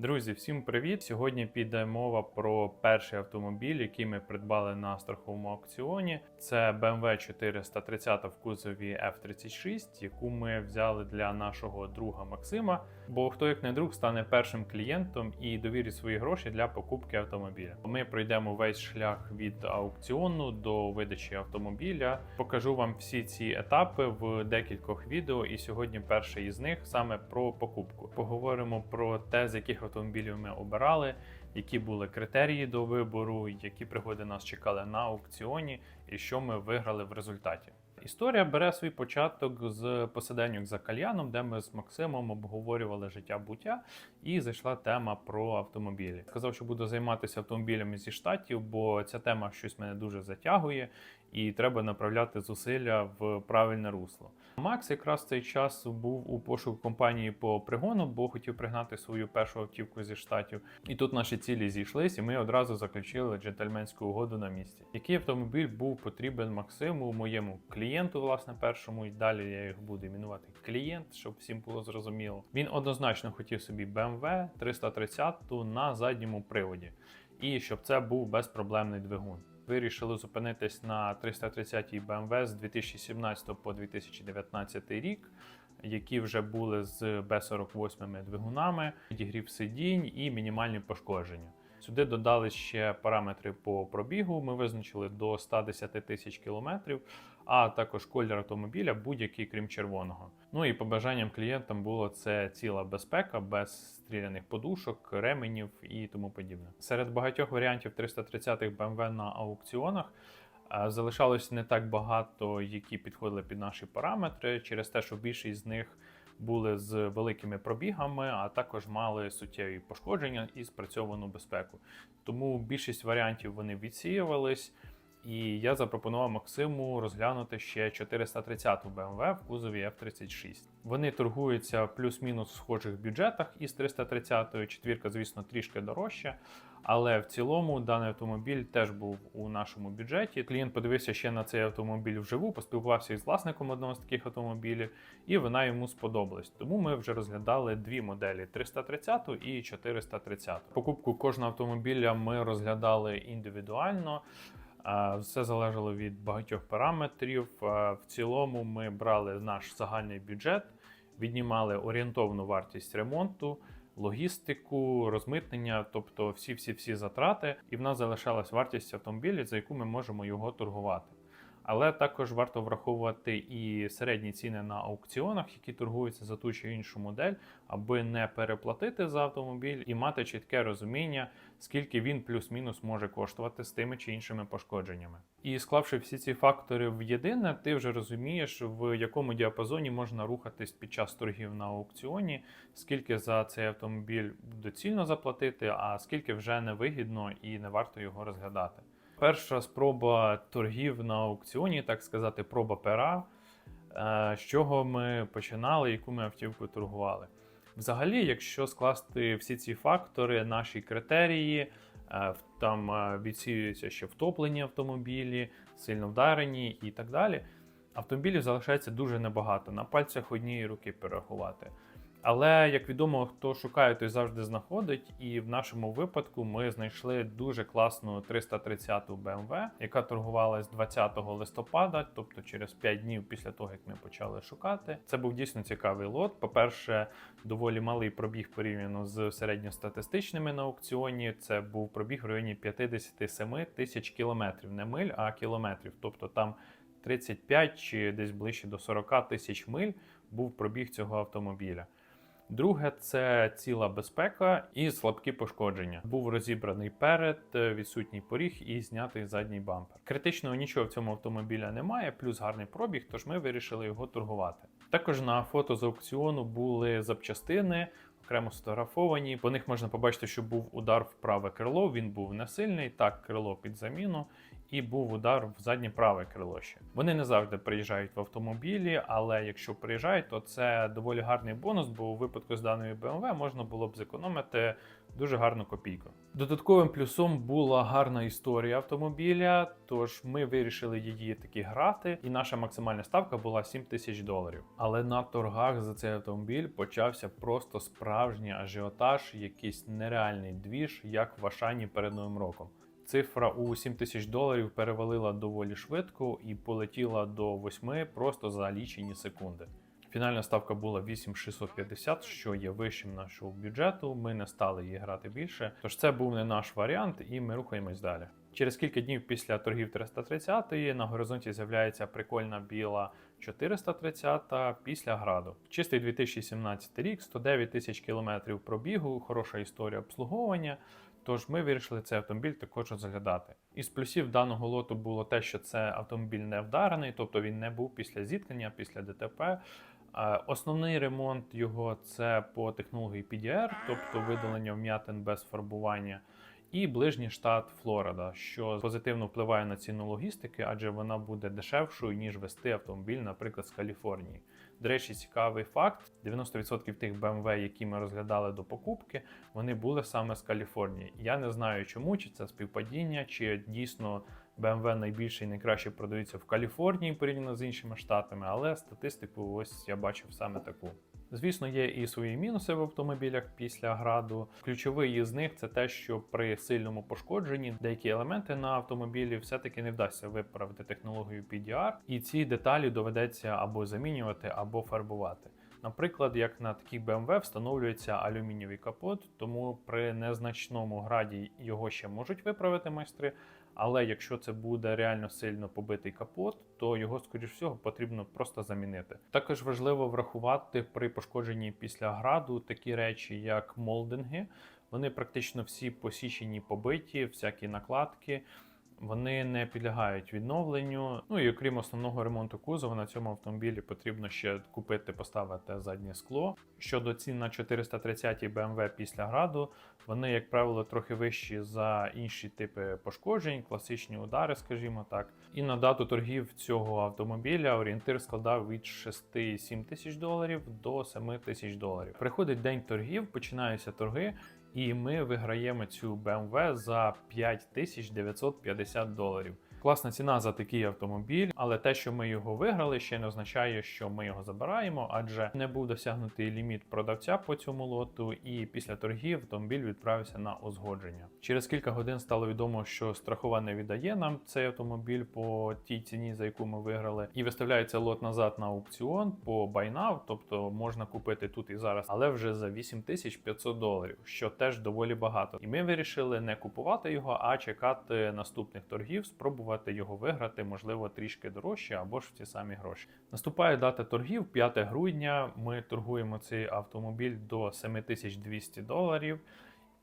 Друзі, всім привіт! Сьогодні піде мова про перший автомобіль, який ми придбали на страховому аукціоні. Це BMW 430 в кузові F36, яку ми взяли для нашого друга Максима. Бо хто як не друг стане першим клієнтом і довірить свої гроші для покупки автомобіля. Ми пройдемо весь шлях від аукціону до видачі автомобіля. Покажу вам всі ці етапи в декількох відео. І сьогодні перший із них саме про покупку. Поговоримо про те, з яких автомобілів ми обирали, які були критерії до вибору, які пригоди нас чекали на аукціоні, і що ми виграли в результаті. Історія бере свій початок з посиденьок за кальяном, де ми з Максимом обговорювали життя буття, і зайшла тема про автомобілі. Сказав, що буду займатися автомобілями зі штатів, бо ця тема щось мене дуже затягує, і треба направляти зусилля в правильне русло. Макс якраз цей час був у пошуку компанії по пригону, бо хотів пригнати свою першу автівку зі штатів. І тут наші цілі зійшлись, і ми одразу заключили джентльменську угоду на місці. Який автомобіль був потрібен Максиму, моєму клієнту, власне, першому, і далі я їх буду іменувати клієнт, щоб всім було зрозуміло. Він однозначно хотів собі BMW 330 на задньому приводі, і щоб це був безпроблемний двигун. Вирішили зупинитись на 330 BMW з 2017 по 2019 рік, які вже були з B48 двигунами, підігрів сидінь і мінімальні пошкодження. Сюди додали ще параметри по пробігу. Ми визначили до 110 тисяч кілометрів, а також колір автомобіля будь-який, крім червоного. Ну і побажанням клієнтам було це ціла безпека, без стріляних подушок, ременів і тому подібне. Серед багатьох варіантів 330-х BMW на аукціонах. е, Залишалось не так багато, які підходили під наші параметри, через те, що більшість з них були з великими пробігами, а також мали суттєві пошкодження і спрацьовану безпеку. Тому більшість варіантів вони відсіювались. І я запропонував Максиму розглянути ще 430 BMW в кузові F36. Вони торгуються плюс-мінус в схожих бюджетах із 330 четвірка, звісно, трішки дорожча. Але в цілому даний автомобіль теж був у нашому бюджеті. Клієнт подивився ще на цей автомобіль вживу, поспілкувався із власником одного з таких автомобілів, і вона йому сподобалась. Тому ми вже розглядали дві моделі: 330 і 430. Покупку кожного автомобіля ми розглядали індивідуально. Все залежало від багатьох параметрів. В цілому ми брали наш загальний бюджет, віднімали орієнтовну вартість ремонту, логістику, розмитнення, тобто всі-всі-всі затрати, і в нас залишалась вартість автомобіля, за яку ми можемо його торгувати. Але також варто враховувати і середні ціни на аукціонах, які торгуються за ту чи іншу модель, аби не переплатити за автомобіль і мати чітке розуміння, скільки він плюс-мінус може коштувати з тими чи іншими пошкодженнями. І склавши всі ці фактори в єдине, ти вже розумієш, в якому діапазоні можна рухатись під час торгів на аукціоні, скільки за цей автомобіль доцільно заплатити, а скільки вже невигідно і не варто його розглядати. Перша спроба торгів на аукціоні, так сказати, проба пера. Е, З чого ми починали, яку ми автівку торгували. Взагалі, якщо скласти всі ці фактори, наші критерії, е, там е, відсіюються ще втоплені автомобілі, сильно вдарені і так далі. Автомобілів залишається дуже небагато, на пальцях однієї руки перерахувати. Але як відомо, хто шукає, той завжди знаходить. І в нашому випадку ми знайшли дуже класну 330 BMW, яка торгувалась 20 листопада, тобто через 5 днів після того, як ми почали шукати. Це був дійсно цікавий лот. По-перше, доволі малий пробіг порівняно з середньостатистичними на аукціоні. Це був пробіг в районі 57 тисяч кілометрів, не миль, а кілометрів. Тобто там 35 чи десь ближче до 40 тисяч миль був пробіг цього автомобіля. Друге, це ціла безпека і слабкі пошкодження. Був розібраний перед, е, відсутній поріг і знятий задній бампер. Критичного нічого в цьому автомобіля немає, плюс гарний пробіг, тож ми вирішили його торгувати. Також на фото з аукціону були запчастини. Окремо сфотографовані. По них можна побачити, що був удар в праве крило. Він був не сильний, так крило під заміну, і був удар в заднє праве крило ще. Вони не завжди приїжджають в автомобілі, але якщо приїжджають, то це доволі гарний бонус, бо у випадку з даної BMW можна було б зекономити Дуже гарну копійку. Додатковим плюсом була гарна історія автомобіля, тож ми вирішили її таки грати, і наша максимальна ставка була 7 тисяч доларів. Але на торгах за цей автомобіль почався просто справжній ажіотаж, якийсь нереальний двіж, як в Ашані перед новим роком. Цифра у 7 тисяч доларів перевалила доволі швидко і полетіла до 8 просто за лічені секунди. Фінальна ставка була 8650, що є вищим нашого бюджету. Ми не стали її грати більше. Тож це був не наш варіант, і ми рухаємось далі. Через кілька днів після торгів 330 на горизонті з'являється прикольна біла 430 після граду. Чистий 2017 рік, 109 тисяч кілометрів пробігу, хороша історія обслуговування. Тож ми вирішили цей автомобіль також розглядати. Із плюсів даного лоту було те, що це автомобіль не вдарений, тобто він не був після зіткнення, після ДТП. Е, Основний ремонт його це по технології PDR, тобто видалення вм'ятин без фарбування, і ближній штат Флорида, що позитивно впливає на ціну логістики, адже вона буде дешевшою ніж вести автомобіль, наприклад, з Каліфорнії. До речі, цікавий факт: 90% тих BMW, які ми розглядали до покупки, вони були саме з Каліфорнії. Я не знаю, чому чи це співпадіння, чи дійсно BMW найбільше і найкраще продаються в Каліфорнії порівняно з іншими штатами, але статистику ось я бачив саме таку. Звісно, є і свої мінуси в автомобілях після граду. Ключовий із них це те, що при сильному пошкодженні деякі елементи на автомобілі все-таки не вдасться виправити технологію PDR, і ці деталі доведеться або замінювати, або фарбувати. Наприклад, як на таких BMW встановлюється алюмінієвий капот, тому при незначному граді його ще можуть виправити майстри. Але якщо це буде реально сильно побитий капот, то його, скоріш всього, потрібно просто замінити. Також важливо врахувати при пошкодженні після граду такі речі, як молдинги. Вони практично всі посічені, побиті, всякі накладки. Вони не підлягають відновленню. Ну і окрім основного ремонту кузова, на цьому автомобілі потрібно ще купити, поставити заднє скло. Щодо цін на 430 BMW після граду, вони, як правило, трохи вищі за інші типи пошкоджень, класичні удари, скажімо так. І на дату торгів цього автомобіля орієнтир складав від 6-7 тисяч доларів до 7 тисяч доларів. Приходить день торгів, починаються торги. І ми виграємо цю BMW за 5950 доларів. Класна ціна за такий автомобіль, але те, що ми його виграли, ще не означає, що ми його забираємо, адже не був досягнутий ліміт продавця по цьому лоту, і після торгів автомобіль відправився на узгодження. Через кілька годин стало відомо, що страхова не віддає нам цей автомобіль по тій ціні, за яку ми виграли, і виставляється лот назад на аукціон по now, тобто можна купити тут і зараз, але вже за 8500 доларів, що теж доволі багато. І ми вирішили не купувати його, а чекати наступних торгів, спробувати його виграти, можливо, трішки дорожче або ж в ті самі гроші. Наступає дата торгів 5 грудня. Ми торгуємо цей автомобіль до 7200 доларів.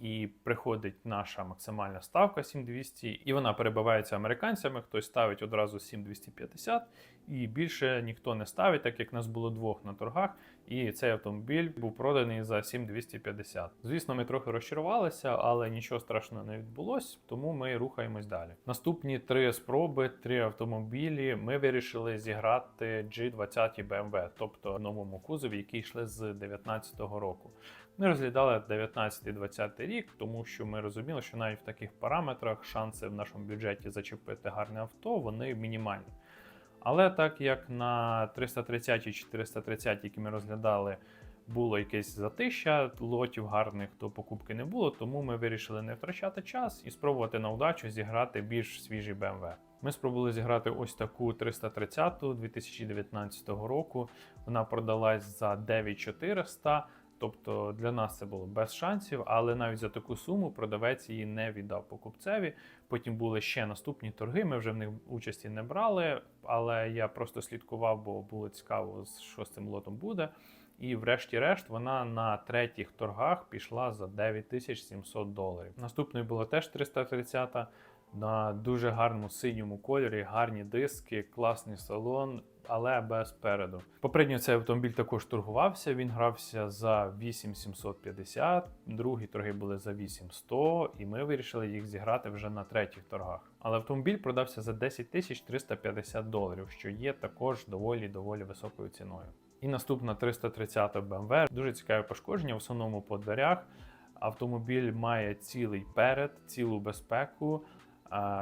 І приходить наша максимальна ставка 7200, і вона перебивається американцями. Хтось ставить одразу 7250, і більше ніхто не ставить, так як нас було двох на торгах. І цей автомобіль був проданий за 7250. Звісно, ми трохи розчарувалися, але нічого страшного не відбулось, тому ми рухаємось далі. Наступні три спроби, три автомобілі. Ми вирішили зіграти G20 BMW, тобто новому кузові, які йшли з 2019 року. Ми розглядали 19-20 рік, тому що ми розуміли, що навіть в таких параметрах шанси в нашому бюджеті зачепити гарне авто вони мінімальні. Але так як на 330 і 430, які ми розглядали, було якесь затища, лотів гарних до покупки не було, тому ми вирішили не втрачати час і спробувати на удачу зіграти більш свіжий BMW. Ми спробували зіграти ось таку 330 2019 року. Вона продалась за 9400. Тобто для нас це було без шансів, але навіть за таку суму продавець її не віддав покупцеві. Потім були ще наступні торги. Ми вже в них участі не брали, але я просто слідкував, бо було цікаво, що з цим лотом буде. І, врешті-решт, вона на третіх торгах пішла за 9700 доларів. Наступною була теж 330 на дуже гарному синьому кольорі, гарні диски, класний салон. Але без переду. Попередньо цей автомобіль також торгувався. Він грався за 8750, другі торги були за 8100, і ми вирішили їх зіграти вже на третіх торгах. Але автомобіль продався за 10 350 доларів, що є також доволі доволі високою ціною. І наступна 330 BMW. Дуже цікаве пошкодження, в основному по дверях. Автомобіль має цілий перед, цілу безпеку.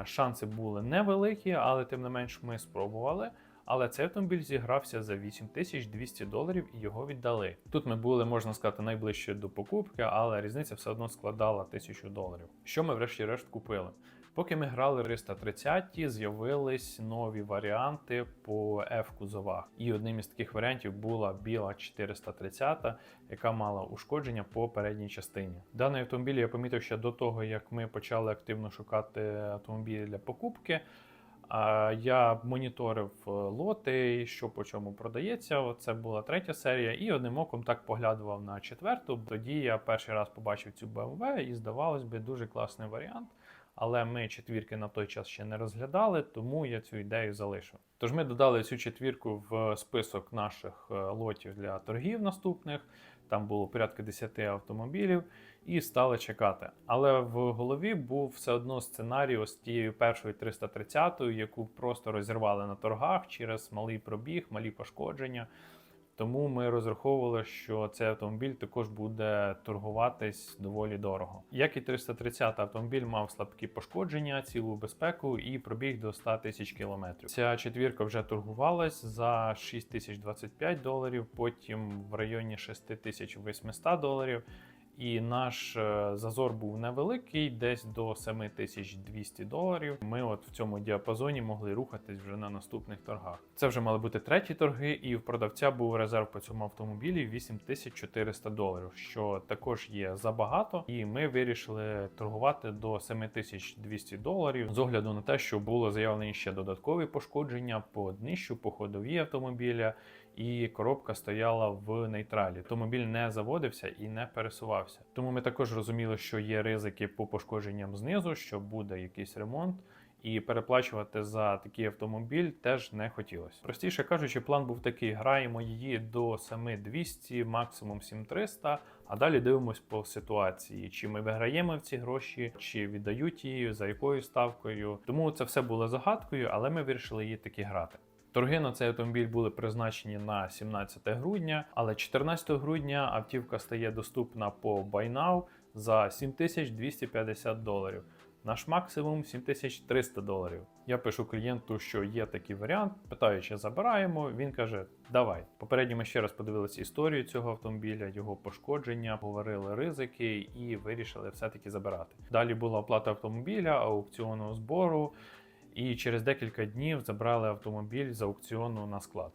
Шанси були невеликі, але тим не менш ми спробували. Але цей автомобіль зігрався за 8200 доларів і його віддали. Тут ми були, можна сказати, найближче до покупки, але різниця все одно складала 1000 доларів. Що ми врешті-решт купили? Поки ми грали 330, з'явились нові варіанти по F-кузовах. І одним із таких варіантів була біла 430, яка мала ушкодження по передній частині. Даний автомобіль я помітив ще до того, як ми почали активно шукати автомобілі для покупки. Я моніторив е, лоти, що по чому продається. Це була третя серія, і одним оком так поглядував на четверту. Тоді я перший раз побачив цю BMW і здавалось би дуже класний варіант. Але ми четвірки на той час ще не розглядали, тому я цю ідею залишив. Тож ми додали цю четвірку в список наших е, лотів для торгів наступних. Там було порядка 10 автомобілів, і стали чекати. Але в голові був все одно сценарій ось тією першою 330-ю, яку просто розірвали на торгах через малий пробіг, малі пошкодження. Тому ми розраховували, що цей автомобіль також буде торгуватись доволі дорого. Як і 330 автомобіль мав слабкі пошкодження, цілу безпеку і пробіг до 100 тисяч кілометрів. Ця четвірка вже торгувалась за 6025 доларів, потім в районі 6800 доларів. І наш е, зазор був невеликий, десь до 7200 доларів. Ми от в цьому діапазоні могли рухатись вже на наступних торгах. Це вже мали бути треті торги, і в продавця був резерв по цьому автомобілі 8400 доларів, що також є забагато. І ми вирішили торгувати до 7200 доларів з огляду на те, що було заявлені ще додаткові пошкодження по днищу, по ходові автомобіля і коробка стояла в нейтралі. Автомобіль не заводився і не пересувався. Тому ми також розуміли, що є ризики по пошкодженням знизу, що буде якийсь ремонт. І переплачувати за такий автомобіль теж не хотілося. Простіше кажучи, план був такий: граємо її до 7200, максимум 7300, а далі дивимось по ситуації, чи ми виграємо в ці гроші, чи віддають її, за якою ставкою. Тому це все було загадкою, але ми вирішили її таки грати. Торги на цей автомобіль були призначені на 17 грудня, але 14 грудня автівка стає доступна по Buy Now за 7250 доларів. Наш максимум 7300 доларів. Я пишу клієнту, що є такий варіант. Питаю, чи забираємо. Він каже: Давай. Попередньо ми ще раз подивилися історію цього автомобіля, його пошкодження, говорили ризики і вирішили все-таки забирати. Далі була оплата автомобіля, аукціонного збору. І через декілька днів забрали автомобіль з аукціону на склад.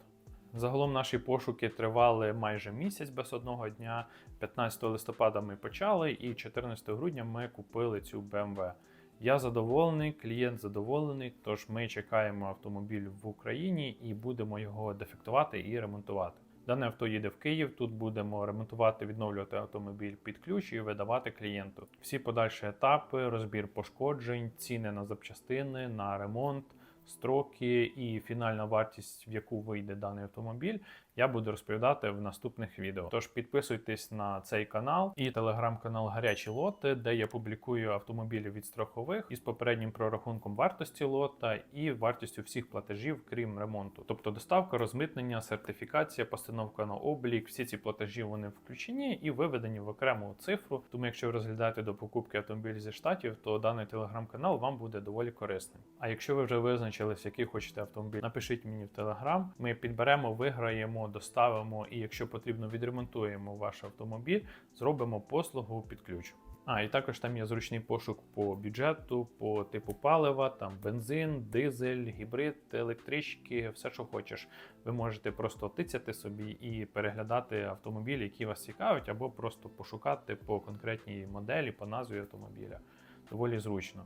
Загалом наші пошуки тривали майже місяць без одного дня. 15 листопада ми почали, і 14 грудня ми купили цю BMW. Я задоволений, клієнт задоволений. Тож ми чекаємо автомобіль в Україні і будемо його дефектувати і ремонтувати. Дане авто їде в Київ. Тут будемо ремонтувати, відновлювати автомобіль під ключ і видавати клієнту. Всі подальші етапи, розбір пошкоджень, ціни на запчастини, на ремонт, строки і фінальна вартість, в яку вийде даний автомобіль, я буду розповідати в наступних відео. Тож підписуйтесь на цей канал і телеграм-канал Гарячі лоти, де я публікую автомобілі від страхових із попереднім прорахунком вартості лота і вартістю всіх платежів, крім ремонту. Тобто доставка, розмитнення, сертифікація, постановка на облік, всі ці платежі вони включені і виведені в окрему цифру. Тому, якщо ви розглядаєте до покупки автомобілів зі штатів, то даний телеграм-канал вам буде доволі корисним. А якщо ви вже визначились, який хочете автомобіль, напишіть мені в телеграм. Ми підберемо, виграємо доставимо і, якщо потрібно, відремонтуємо ваш автомобіль, зробимо послугу під ключ. А, і також там є зручний пошук по бюджету, по типу палива, там бензин, дизель, гібрид, електрички, все, що хочеш. Ви можете просто тицяти собі і переглядати автомобілі, які вас цікавить, або просто пошукати по конкретній моделі, по назві автомобіля. Доволі зручно.